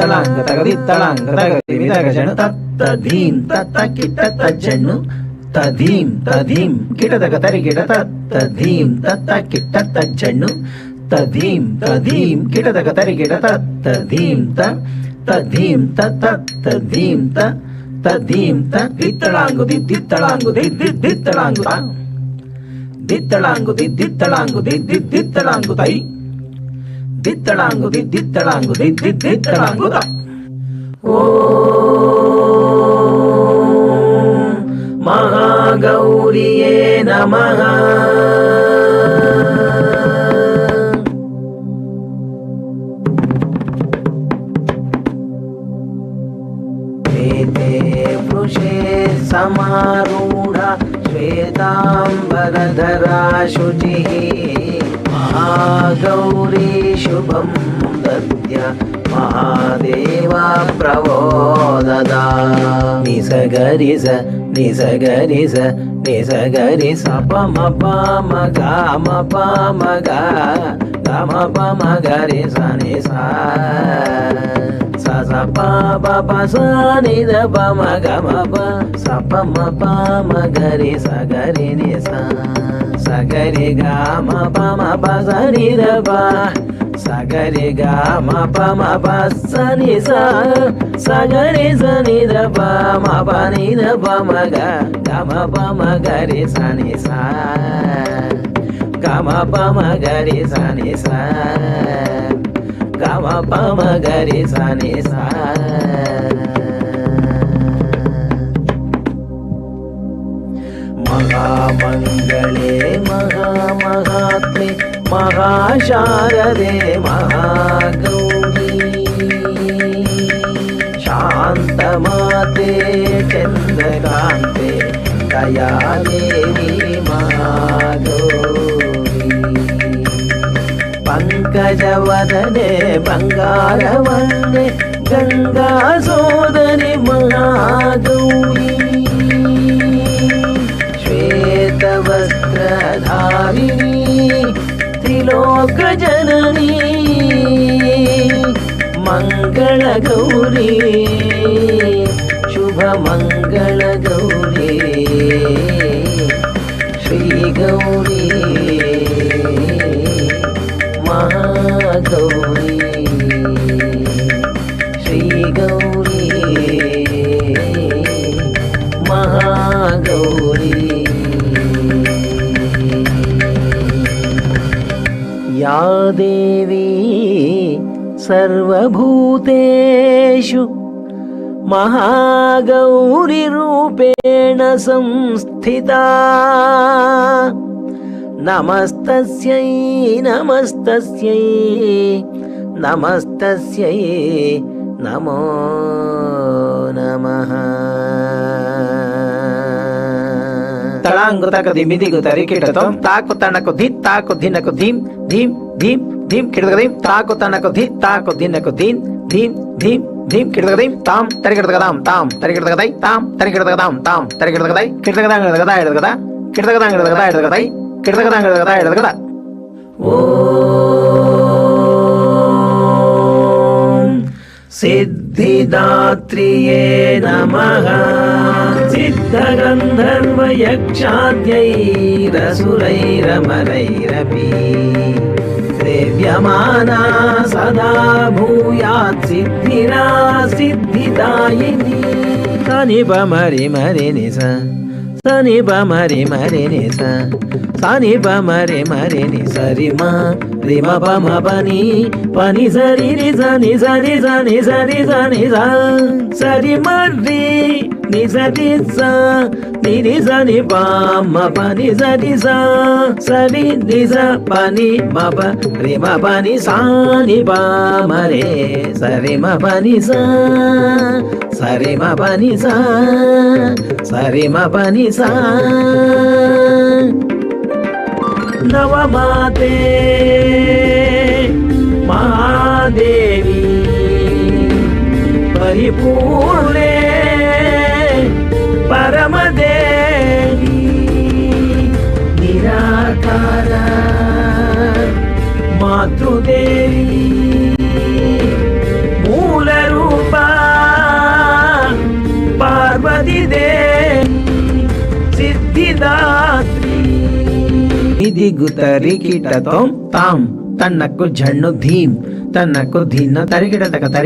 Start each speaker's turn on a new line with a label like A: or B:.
A: ತಲಾಂಗ ತಗದಿತ್ತಲಾಂಗ ತಗದಿ ವಿದಗ ಜನು ತತ್ತ ಧೀಂ ತತ್ತ ಕಿಟ್ಟ ತಜ್ಜಣ್ಣು ತಧೀಂ ತಧೀಂ ಕಿಟದಗ ತರಿಗಿಡ. ತತ್ತ ಧೀಂ ತತ್ತ ಕಿಟ್ಟ ತಜ್ಜಣ್ಣು ತಧೀಂ ತಧೀಂ ಕಿಟದಗ ತರಿಗಿಡ. ತತ್ತ ಧೀಂ ತ ತಧೀಂ ತ ತತ್ತ ಧೀಂ ತ ತಧೀಂ ತ ದಿತ್ತಳಾಂಗು ದಿತ್ತಿತ್ತಳಾಂಗು ದಿದ್ದಿತ್ತಳಾಂಗು ದಿತ್ತಳಾಂಗು ದಿದ್ದಿತ್ತಳಾಂಗು ದಿದ್ದಿತ್ತಳಾಂಗು ತೈ. ದಿತ್ತಳಾಂಗು ದಿದ್ದಳಾಂಗು ದಿತ್ತಳಾಂಗು ಓ ಮಹಾಗೌರಿಯೇ ನಮಃ. समारूढ श्वेताम्बरधरा शुचिः महागौरी शुभं दद्य महादेवा प्रवोददा निसगरि स निसगरि स निसगरि स पम पाम गाम पाम गा गम पम गरि स नि सा స స ప ప ప స ని ద సగరి మ గ మ ప స ప మ ప సని గ రి స గ రి ని స స గ రి గ మ ప మ ప స. ని ద ప స. గ రి महामंगले महामहात्मे महाशारदे महागौरी। शांतमाते चंद्रकांते दयादेवी महागौरी। पङ्कजवदने गंगा सोदने महागौरी। वस्त्रधारिणी त्रिलोकजननी मङ्गलगौरी शुभमङ्ग सर्वभूतेषु महागौरिरूपेण संस्थिता नमस्तस्यै नमस्तस्यै नमस्तस्यै नमो नमः ತಳಾಂಗುತಕ ದಿಮಿದಿಗು ತರಿಕಿಟತಂ ತಾಕು ತಣಕು ಧಿ ತಾಕು ಧಿನಕು ಧೀಂ ಧೀಂ ಧೀಂ தீம் கிடதகதையும் தாக்கு தனக்கு தீ தாக்கு தின்னக்கு தீன் தீம் தீம் தீம் கிடதகதையும் தாம் தரி கிடதகதாம் தாம் தரி கிடதகதை தாம் தரி கிடதகதாம் தாம் தரி கிடதகதை கிடதகதாங்க கிடதகதா எடுதகதா கிடதகதாங்க கிடதகதா எடுதகதை கிடதகதாங்க கிடதகதா எடுதகதா ஓம் சித்திதாத்ரியே நமக சித்தகந்தர்வ யக்ஷாத்யைரசுரைரமரைரபி సేవ్యమానా సదా భూయాత్ సిద్ధిరా సిద్ధిదాయిని సని బమరి మరి నిస సని బమరి మరి నిస సని బమరి మరి ని సరి రిమ పమ పని పని సరి నిజ నిజ నిజ నిజ నిజ నిజ. సరి మర్రి నిజ సరి స ని ని సని పని సరి సా సరి నిజ పని మప ప పని సాని పామరే. ప సరి మ పని సా సరి మ పని సా సరి మ పని సా. నవమాతే పరిపూర్ణే పరమదేవి. నిరాకార మాతృదేవి. మూల రూప పార్వతీదేవి. సిద్ధిదాత్రి. ఇది తరికిటతో తాం తన్నకు జన్ను ధీం తన్నకు ధీన తరికిట తక తరి